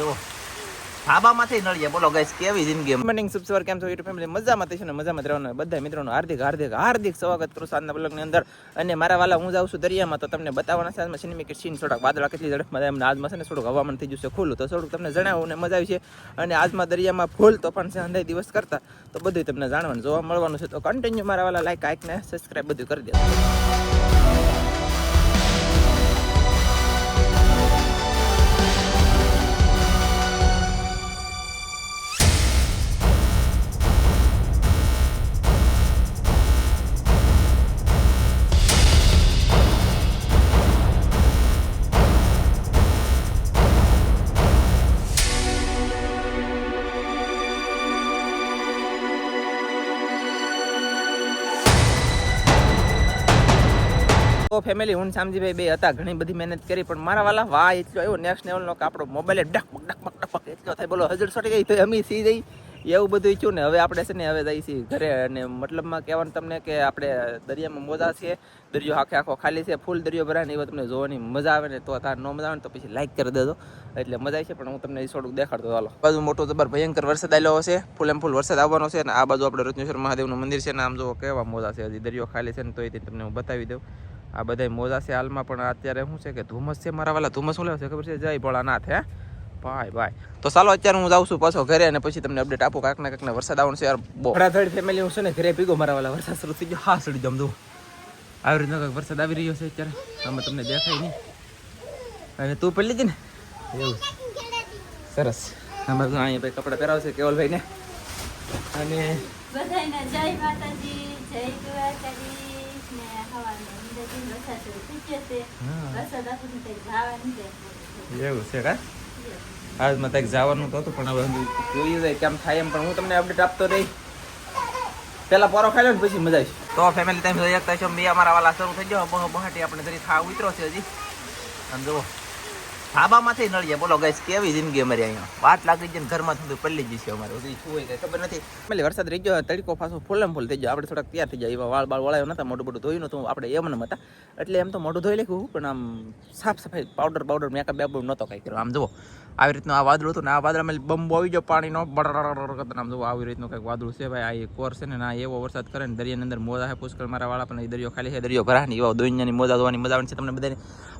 જુઓ. ધાબામાંથી નળીએ. બોલો ગાઈસ કેવી જિંદગી મોર્નિંગ શુભ કેમ છો? યુટ્યુબ ફેમિલી મજામાં છે ને? મજામાં રહેવાનું બધા મિત્રોનો હાર્દિક હાર્દિક હાર્દિક સ્વાગત કરું સાંજના બ્લોગની અંદર. અને મારા વાલા, હું જાઉં છું દરિયામાં, તો તમને બતાવવાના છે આજમાં સીન થોડાક વાદળા કેટલી ઝડપમાં એમને આજમાં ને થોડુંક હવામાન થઈ જશે ખુલ્લું. તો થોડુંક તમને જણાવું મજા આવી છે. અને આજમાં દરિયામાં ફૂલ તોફાન છે અંદાય દિવસ કરતા. તો બધું તમને જાણવાનું, જોવા મળવાનું છે. તો કન્ટિન્યુ મારા વાલા લાઈક આઈક ને સબસ્ક્રાઈબ બધું કરી દેજો. તો ફેમિલી હું શામજીભાઈ બે હતા, ઘણી બધી મહેનત કરી, પણ મારા વાલા વાહ, એટલો આવ્યો નેક્સ્ટ લેવલનો આપણો મોબાઈલ ડક ડક ડક એટલો થાય, બોલો, હજર સોટી ગઈ, તો અમે સી જઈ એવું બધું ઈચ્છું ને, હવે આપણે છે ને, હવે જઈ છીએ ઘરે, અને મતલબમાં કહેવાનું તમને કે આપણે દરિયામાં મોજા છે દરિયો આખે આખો ખાલી છે, ફૂલ દરિયો ભરાય ને, એવો તમને જોવાની મજા આવે ને, તો તાર ન મજા આવે તો પછી લાઈક કરી દેજો, એટલે મજા છે, પણ હું તમને થોડુંક દેખાડતો ચાલો બાજુ મોટો જબર ભયંકર વરસાદ આવેલો હશે, ફૂલ એમ ફૂલ વરસાદ આવવાનો છે, અને આ બાજુ આપણે રત્નેશ્વર મહાદેવનું મંદિર છે, ને આમ જો કેવા મોજા છે, હજી દરિયો ખાલી છે ને તો એ તમને હું બતાવી દઉં. આ બધા મોજા છે હાલમાં પણ અત્યારે શું છે કે ધુમ્મસ છે મારા વાલા. ધુમ્મસ શું લેવા છે ખબર છે? જય ભોળાનાથ હે? ભાઈ ભાઈ. તો ચાલો અત્યારે હું જાઉં છું પાછો ઘરે અને પછી તમને અપડેટ આપું કાંક ને કાંક ને વરસાદ આવવાનો છે યાર બહુ. ધડાધડ ફેમિલી હું છે ને ઘરે પીગો મારા વાલા. વરસાદ શરૂ થઈ ગયો. હા સડી જમ દઉં આવી રીતનો કંઈક વરસાદ આવી રહ્યો છે અત્યારે. આમાં તમને દેખાય નહીં. હવે તું પડી લીધી ને? એવું. સરસ. અમારે અહીંયા ભાઈ કપડાં પહેરાવશે કેવલભાઈ ને અને જય માતાજી. જય દ્વારકાધીશ ને હવાને અંદાજી વરસાદ થઈ ગયો છે વરસાદ આપણને કંઈ જવાનું છે એવું છે કા? આજમાં કંઈક જવાનું તો હતું પણ હવે જોઈએ જાય કેમ થાય એમ પણ હું તમને અપડેટ આપતો રહી. પેલા પોરો ખાઈ લો ને પછી મજા આવી. તો ફેમિલી ટાઈમ જોઈ શકતા છો મેં અમારા વાલા શરૂ થઈ ગયો બહુ બહાટી આપણે જરી થા ઉતરો છે હજી. આમ જુઓ. ધાબામાંથી નળીએ. બોલો ગાઈસ કેવી જિંદગી અમારી અહીંયા? વાત લાગી ને ઘરમાં થતું પલ્લી જશે અમારે. હજી શું હોય કઈ ખબર નથી. એટલે વરસાદ રહી ગયો, તડકો પાછો ફૂલ ફૂલ થઈ ગયો. આપણે થોડાક તૈયાર થઈ જાય એવા વાળ બાળ વળાયો નતા મોટું મોટું ધોયું નતું. આપણે એમ નમ હતા. એટલે એમ તો મોઢું ધોઈ લખ્યું પણ આમ સાફ સફાઈ પાવડર પાવડર મેકઅપ બેકઅપ નહોતો કાંઈ કર્યો. આમ જુઓ, આવી રીતનું આ વાદળું હતું ને આ વાદળમાં બંબો આવી ગયો પાણીનો આમ જુઓ આવી રીતનું કંઈક વાદળું છે ભાઈ આ એક કોર છે ને ના એવો વરસાદ કરે ને દરિયાની અંદર મોજા છે પુષ્કળ મારા વાળા પણ દરિયો ખાલી છે દરિયો ભરા ને એવા દોઈની મોજા ધોવાની મજા આવે છે તમને બધાને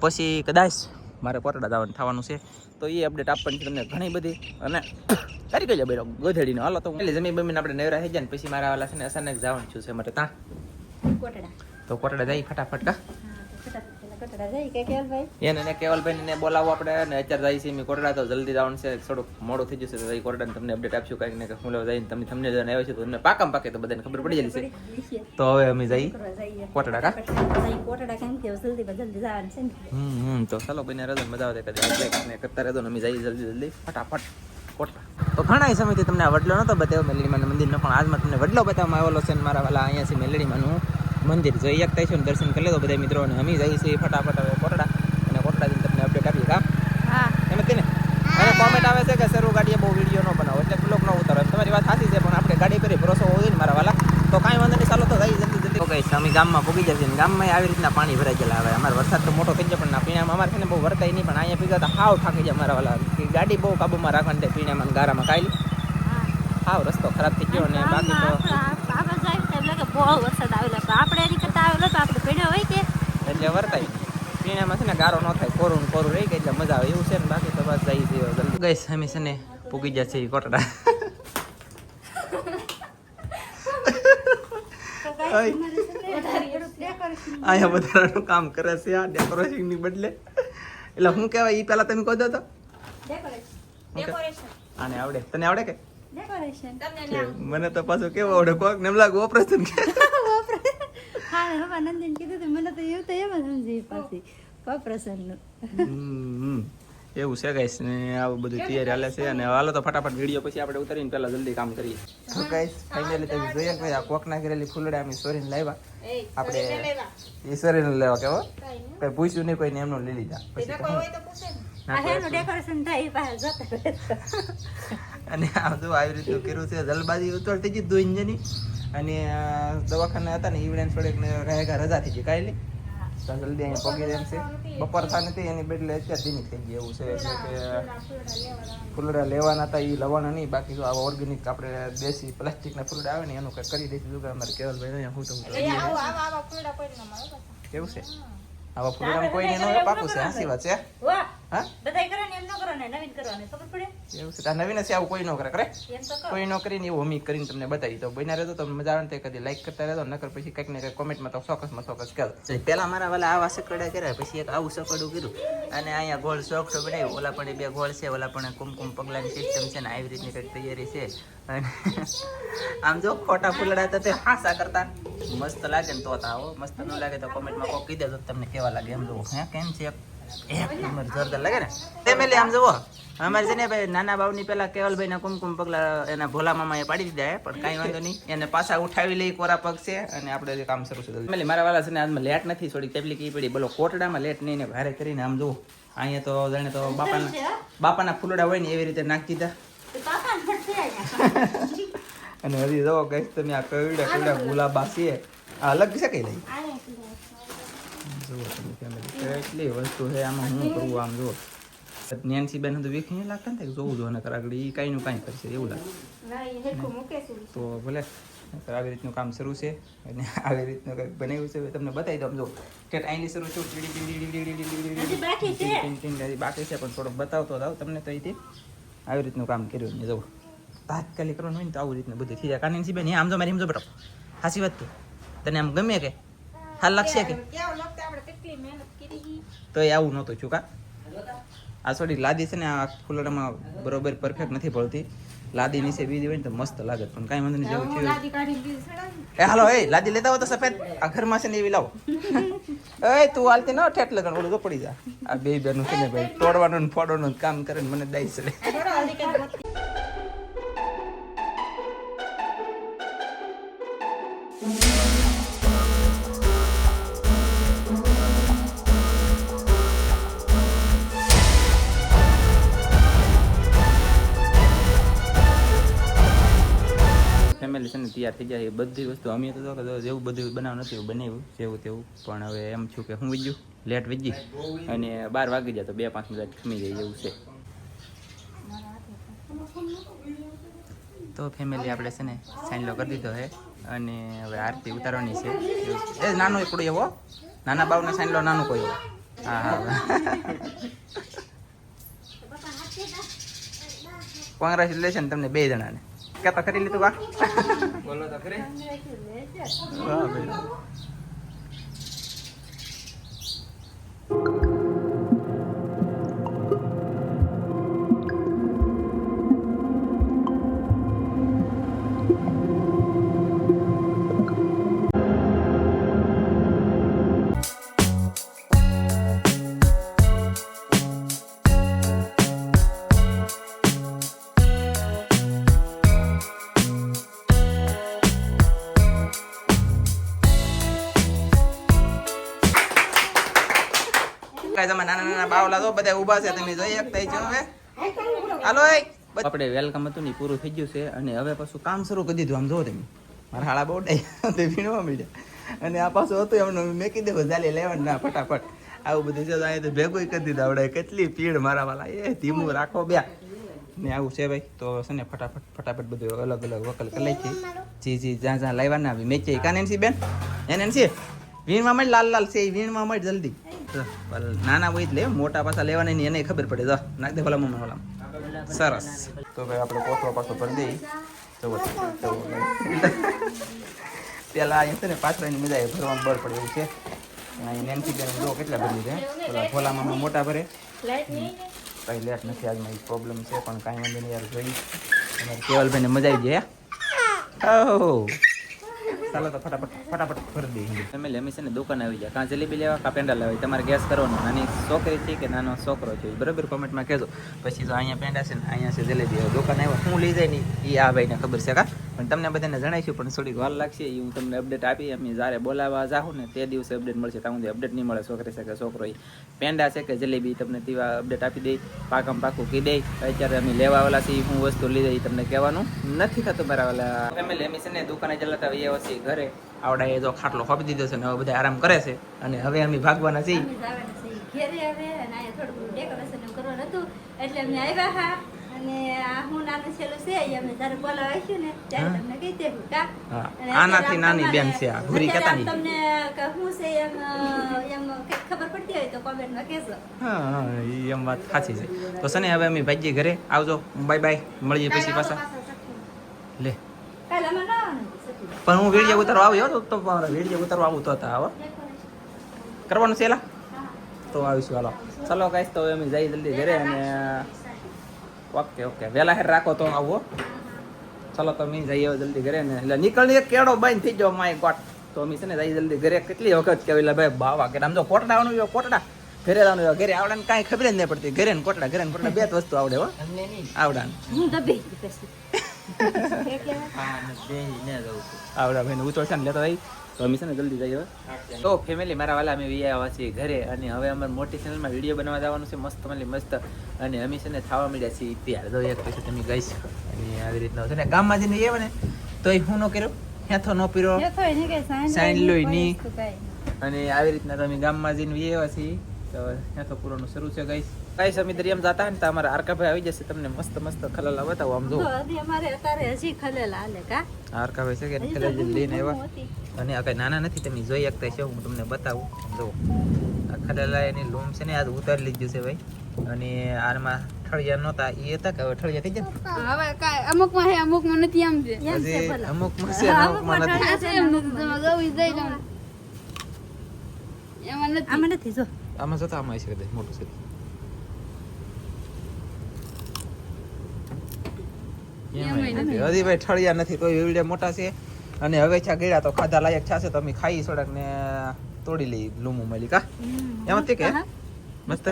પછી કદાચ મારે પોટડા જવાનું થવાનું છે. તો એ અપડેટ આપવાની છે તમને ઘણી બધી. અને કરી ગયો બેરો ગોધડીનો. હાલો તો એટલે જમીન બમીને આપણે નેવરા થઈ જાય ને પછી મારા વાલા છે ને અચાનક જવાનું છું છે મારે ત્યાં તો કોટડા જઈ ફટાફટ કા. એને ને કેવલભાઈ ને બોલાવો આપણે ને અત્યારે જાય છે કોટડા તો જલ્દી જવાનું છે. થોડુંક મોડું થઈ જશે તો કોટડા તમને અપડેટ આપશું કાંઈક ને હું લેવા જઈને તમે તમને જઈને આવ્યો છે તો તમને પાકામ પાકે તો બધાને ખબર પડી જશે. પડી તો હવે અમે જઈ કોટડા કા? કોટડા કેમ કે જલ્દી જલ્દી જવાનું છે હમ હમ તો ચાલો બને રહેજો ને મજા આવે કદી ને કરતા રહેજો ને અમે જઈએ જલ્દી જલ્દી. ફટાફટ કોટડા. તો ઘણા સમયથી તમને વડલો નતો બતાવ્યો મેલડીમાં મંદિરનો પણ આજમાં તમને વડલો બતાવવામાં આવેલો છે મારા વાલા અહીંયા છે મેલડીમાંનું. મંદિર. જોઈ શકતા છો ને દર્શન કરી લેજો બધા મિત્રો અને અમે જઈએ છીએ ફટાફટ હવે કોટડા. અને કોટડા જઈને તમને અપડેટ આપીએ કામ હા. એમ જ ને? અને કોમેન્ટ આવે છે કે સર ગાડીએ બહુ વીડિયો ન બનાવો. એટલે બ્લોક ન ઉતારો. તમારી વાત સાચી છે પણ આપણે ગાડી કરી ભરોસો હોય ને મારા વાલા. તો કાંઈ વાંધો નહીં ચાલો તો જઈ જલ્દી જલ્દી. ઓકે અમે ગામમાં પૂગી જશે ને. ગામમાં આવી રીતના પાણી ભરાઈ ગયેલા આવે અમારે વરસાદ તો મોટો થઈ જાય પણ ના પીણામાં અમારે છે ને બહુ વર્તાય નહીં પણ અહીંયા પીગા તો હાવ થાકી જાય મારા વાલા. કે ગાડી બહુ કાબુમાં રાખવાની પીણામાં ગારામાં. કાઢી હા. હાવ રસ્તો ખરાબ થઈ ગયો અને બાકી તો તો બહુ વરસાદ આવેલો પણ આપણે એની કરતા આવેલો તો આપણે પીડ્યો હોય કે? એટલે વર્તાય. પીણામાં છે ને ગારો ન થાય કોરું કોરું રહી ગઈ એટલે મજા આવે. એવું છે ને બાકી તો બસ જઈ જઈએ જલ્દી. ગઈશ છે ને પૂગી જશે કોટડા. અહીંયા વધારાનું કામ કરે છે આ ડેકોરેશનની બદલે. એટલે હું કહેવાય ઈ પેલા તમે કહો દો તો. આને આવડે. તને આવડે કે? ડેકોરેશન મને તો પાછું કેવો આવડે? કોક ને એમ લાગે ઓપરેશન કે? હા હવે નંદન કીધું તો મને તો એવું તો એમ સમજી પાછી પ્રસન્ન હમ, એવું છે ગાઈસ ને આવું બધું તૈયારી હાલે છે અને હાલો તો ફટાફટ વીડિયો પછી આપણે ઉતરીને પહેલા જલ્દી કામ કરીએ. તો ગાઈસ ફાઇનલી તમે જોઈએ કે આ કોકના કરેલી ફૂલડા અમે સોરીને લાવ્યા. આપણે એ સોરીને લેવા કેવો કઈ પૂછ્યું નહીં કોઈને એમનું લઈ લીધા. પછી ના, કોઈ ડેકોરેશન થાય. અને આ જો આવી રીતનું કર્યું છે. જલબાજી ઉતરતી ગઈ દોઈંજની અને દવાખાને હતા ને થોડીક ને રહેગા રજા થઈ ગઈ. કાયલી તો જલ્દી અહીંયા પગી એમ છે. બપોર થા નથી એની બદલે અત્યારે ધીમી થઈ ગઈ એવું છે. એટલે કે ફૂલડા લેવાના હતા એ લવાના નહીં. બાકી જો આવા ઓર્ગેનિક આપણે દેશી પ્લાસ્ટિકના ફૂલડા આવે ને એનું કંઈક કરી દઈશું. કે અમારે કેવલભાઈ અહીંયા હું તો હું કેવું છે? આવા ફૂલડા કોઈને નહીં પાકું છે હાસી વાત છે હા? બધાય કરે ને એમ ન કરવાનું નવીન કરવાનું ખબર પડે? એવું છે. નવીન છે આવું કોઈ ન કરે તો કોઈ ન કરીને એવું અમી કરીને તમને બતાવી તો બન્યા રહેતો તમને મજા આવે ને તો કદી લાઈક કરતા રહેતો નકર પછી કંઈક ને કંઈક કોમેન્ટમાં તો ચોક્કસમાં ચોક્કસ કરો પહેલાં મારા વાલા આવા સકડા કર્યા પછી એક આવું સકડું કર્યું. અને અહીંયા ગોળ ચોકટો બનાવ્યું. ઓલા પણ બે ગોળ છે ઓલા પણ કુમકુમ પગલાની સિસ્ટમ છે ને આવી રીતની કંઈક તૈયારી છે. અને આમ જો ખોટા ફૂલડા હતા તે હાસા કરતા. મસ્ત લાગે ને તો આવો મસ્ત ન લાગે તો કોમેન્ટમાં કોક કીધે તો તમને કેવા લાગે એમ જો હે કેમ છે? એક નંબર જોરદાર લાગે ને. ફેમિલી આમ જુઓ. અમારે છે ને ભાઈ નાના બાવની પેલા કેવલભાઈ ના કુમકુમ પગલા એના ભોલા મામા એ પાડી દીધા પણ કાંઈ વાંધો નહીં. એને પાછા ઉઠાવી લઈ કોરા પગ છે અને આપણે કામ શરૂ છે. ફેમિલી મારા વાળા છે ને આજમાં લેટ નથી થોડી તકલીફ એ પડી. બોલો કોટડામાં લેટ નહીં ને ભારે કરીને આમ જુઓ. અહીંયા તો જાણે તો બાપાના બાપાના ફૂલડા હોય ને એવી રીતે નાખી દીધા. અને હજી જુઓ કઈ તમે આ કઈડા કઈડા ગુલાબા છે. આ અલગ છે કઈ લઈ. જુઓ તમે ફેમિલી એટલી વસ્તુ છે આમાં શું કરવું આમ જુઓ નેન્સી બેન તો વીખ નહીં લાગતા ને કે જોવું જો નકર આગળ ઈ કાંઈ નું કાંઈ કરશે એવું લાગે. એ. તો ભલે નકર આવી રીતનું કામ શરૂ છે અને આવી રીતનું કંઈક બનાવ્યું છે તમને બતાવી દઉં જો. કે અહીંની શરૂ છું બાકી છે. પણ થોડોક બતાવતો જાવ તમને તો અહીંથી. આવી રીતનું કામ કર્યું ને જો તાત્કાલિક કરવાનું હોય ને તો આવું રીતનું બધું થઈ જાય. કારણ બેન આમ જો મારી એમ બરાબર સાચી વાત તો તને આમ ગમે કે? હાલ લાગશે કે? તો એ આવું નહોતું ચૂકા આ સોરી લાદી છે ને આ ફૂલડામાં બરોબર પરફેક્ટ નથી પડતી લાદી નીચે બીજી હોય ને તો મસ્ત લાગે પણ કાંઈ વાંધો નહીં જવું છે. એ હાલો એ લાદી લેતા હો તો સફેદ. આ ઘરમાં છે ને એવી લાવો. એ તું હાલતી ન ઠેઠ લગન ઓલું તો પડી જા. આ બે બેનું છે ને ભાઈ તોડવાનું ને ફોડવાનું કામ કરે ને મને દાઈ ચડે Thank હજી ફેમિલી છે ને તૈયાર થઈ જાય એ બધી વસ્તુ. અમે તો જેવું બધું બનાવ નથી એવું બનાવ્યું જેવું તેવું. પણ હવે એમ છું કે હું વીજ્યું લેટ વીજી. અને બાર વાગી જાય તો બે પાંચ મિનિટ ખમી જાય એવું છે. તો ફેમિલી આપણે છે ને સાઈન કરી દીધો છે. અને હવે આરતી ઉતારવાની છે. એ નાનો એકડો એવો નાના બાવને સાઈન લો નાનો કોઈ હા હા. કોંગ્રેચ્યુલેશન તમને બે જણાને. કહેતા કરી લીધું બા બોલો તો ખરી. વાહ ભાઈ. તો બધા ઊભા છે, તમે જોઈ શકતા છો હવે. હાલો આપણે વેલકમ હતું ને પૂરું થઈ ગયું છે, અને હવે પાછું કામ શરૂ કરી દીધું, આમ જોવો તમે. મારા હાળા બહુ ડાય, તે ભીણવા મળ્યા અને આ પાછું હતું, એમને મેકી કીધું ચાલે, લેવાનું ના, ફટાફટ. આવું બધું છે અહીંયા તો ભેગું કરી દીધું, આવડે કેટલી પીડ મારા વાલા. એ ધીમું રાખો બે. ને આવું છે ભાઈ, તો છે ને ફટાફટ ફટાફટ બધું અલગ અલગ વકલ કરી નાખી જી જી, જ્યાં જ્યાં લાવવાના આવી મેચે એનસી બેન? એનેન્સી વીણમાં મળી લાલ લાલ છે એ વીણમાં મળી જલ્દી. નાના હોય લે મોટા પાછા લેવાના નહીં, એને ખબર પડે. જો, નાખ દે ભલા મમ્મી ભલા. સરસ. તો ભાઈ આપણે પોતરો પાછો ભરી દઈ જવો પેલા અહીંયા છે ને પાછળની મજા આવે, ભરવામાં બળ પડે એવું છે. અહીં નેન્સી બેન જો કેટલા ભરી છે. પેલા ભોલા મામા મોટા ભરે. કઈ લેટ નથી, આજમાં એ પ્રોબ્લેમ છે, પણ કાંઈ વાંધો નહીં યાર જોઈ અમારે કેવલભાઈને મજા આવી જાય ઓહ. ચાલો તો ફટાફટ ફટાફટ ભરી દઈએ ફેમિલી અમે દુકાન આવી જાય કાં જલેબી લેવા, કાં પેંડા લેવા. તમારે ગેસ કરવાનો. નાની છોકરી છે કે નાનો છોકરો છે? બરાબર કોમેન્ટમાં કહેજો. પછી તો અહીંયા પેંડા છે ને, અહીંયા છે જલેબી. દુકાન આવ્યો. હું લઈ જાય ને એ આ ભાઈને ખબર છે કા? પણ તમને બધાને જણાવીશું, પણ થોડીક વાર લાગશે એ હું તમને અપડેટ આપી, અમે જ્યારે બોલાવવા જાઉં ને તે દિવસે અપડેટ મળશે. ત્યાં સુધી અપડેટ નહીં મળે, છોકરી છે કે છોકરો પેંડા છે કે જલેબી તમને તેવા અપડેટ આપી દઈ, પાકમ પાકું કહી દઈ. અત્યારે અમે લેવા વાળા છીએ, હું વસ્તુ લઈ જઈ તમને કહેવાનું. નથી થતું વાલા. ફેમિલી અમે છે ને દુકાને ચલાતા એ વસ્તુ ઘરે. આવડા એ જો ખાટલો ખોપી દીધો છે ને હવે બધા આરામ કરે છે. અને હવે અમે ભાગવાના છીએ. ઘેરે હવે અને થોડું ડેકોરેશન કરવાનું હતું. એટલે અમે આવ્યા હા. આનાથી નાની બેન છે આ. ભૂરી નહીં તમને કહું છે એમ એમ ખબર પડતી હોય તો કોમેન્ટમાં કહેજો. હા એમ વાત સાચી છે. તો સને હવે અમે ભાઈજી ઘરે આવજો. Bye bye. મળીએ પછી પાછા. લે. પણ હું વીડિયો ઉતારવા આવ્યો તો તો વીડિયો ઉતારવા આવું તો હતા આવો કરવાનું છે એલા? તો આવીશું હાલો. ચાલો ગાઈસ તો હવે અમે જઈએ જલ્દી ઘરે અને ઓકે ઓકે. વહેલા હેર રાખો તો આવો. ચાલો તો મી જઈએ જલ્દી ઘરે ને. એટલે નીકળીએ એક કેળો બંધ થઈ ગયો માય ગોટ તો અમે છે ને જઈએ જલ્દી ઘરે. કેટલી વખત કે એટલે ભાઈ બાવા કે આમ તો કોટડા આવવાનું જો કોટડા. ઘરે આવવાનું ઘરે ઘરે આવડાને કાંઈ ખબર જ નહીં પડતી. ઘરે ને કોટડા ઘરે ને કોટડા. બે જ વસ્તુ આવડે હો. આવડા આવડા ભાઈ ને આવડા ઉતોડ છે ને લેતો આવી તો અમે છે ને જલ્દી જઈએ હવે. તો ફેમિલી મારા વાલા અમે વી આવ્યા છીએ ઘરે અને હવે અમારે મોટી ચેનલમાં વીડિયો બનાવવા જવાનું છે મસ્ત મળી મસ્ત. અને અમે છે ને ખાવા મળ્યા છીએ ત્યાર તો એક પછી તમે ગઈશ. અને આવી રીતના છે ને ગામમાં જઈને આવે ને તો એ હું ન કર્યો હેથો ન પીરો. સાઈન લોહી ની. અને આવી રીતના તમે ગામમાં જઈને વી આવ્યા છીએ. તો પૂરોનું શરૂ છે ગઈશ ગાઈસ અમે દરિયામ જતા ને તો અમારા આરકાભાઈ આવી જશે તમને મસ્ત મસ્ત ખલેલા બતાવો આમ જો. અમારે અત્યારે હજી ખલેલ હાલે કા? આરકાભાઈ છે કે હજી તો ખલાલ હું લઈને આવ્યા? અને આ કઈ નાના નથી તમે જોઈ શકતા છો હું તમને બતાવું જો. આ ખલેલા એની લૂમ છે ને આજ ઉતારી લીધું છે ભાઈ. અને આમાં ઠળિયા નહોતા એ હતા કે હવે ઠળિયા થઈ ગયા? હવે કાય અમુકમાં હે અમુકમાં નથી આમ છે. અમુક. અમુકમાં છે અમુકમાં નથી. એમ નથી તમે ગવી જઈ દઉં એમાં નથી. આમાં નથી જો. આમાં જતા આમાં આવી શકે મોટું છે. હજી ભાઈ ઠળિયા નથી તો એવડે મોટા છે. અને હવે છા ગળ્યા તો ખાધા લાયક છાશે તો અમે ખાઈ થોડાક ને તોડી લઈ લૂમું મળી કા એમ હતી કે? મસ્ત?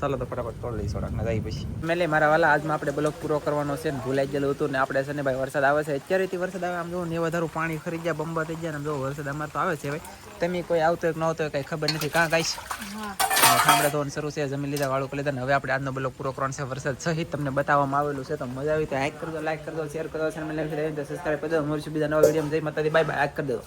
ચાલો તો ફટાફટ તોડ લઈશું થોડાક જાય પછી. મેલે મારા વાલા આજમાં આપણે બ્લોક પૂરો કરવાનો છે ને ભૂલાઈ ગયેલું હતું ને આપણે છે ને ભાઈ વરસાદ આવે છે. અત્યારેથી વરસાદ આવે આમ જો ને વધારું પાણી ખરી ગયા બંબા થઈ ગયા ને જો વરસાદ અમારે તો આવે છે ભાઈ. તમે કોઈ આવતો એક ન આવતો કઈ ખબર નથી કાં ગાઈશ? ખામડા ધોવાનું શરૂ છે જમીન લીધા વાળું કરી લીધા ને હવે આપણે આજનો બ્લોક પૂરો કરવાનો છે વરસાદ સહિત. તમને બતાવવામાં આવેલું છે તો મજા આવી તો લાઈક કરજો લાઈક કરજો શેર કરજો ચેનલ સબસ્ક્રાઈબ કરજો મળીશું બીજા નવા વીડિયો જઈ માતાજી બાય બાય કરી દો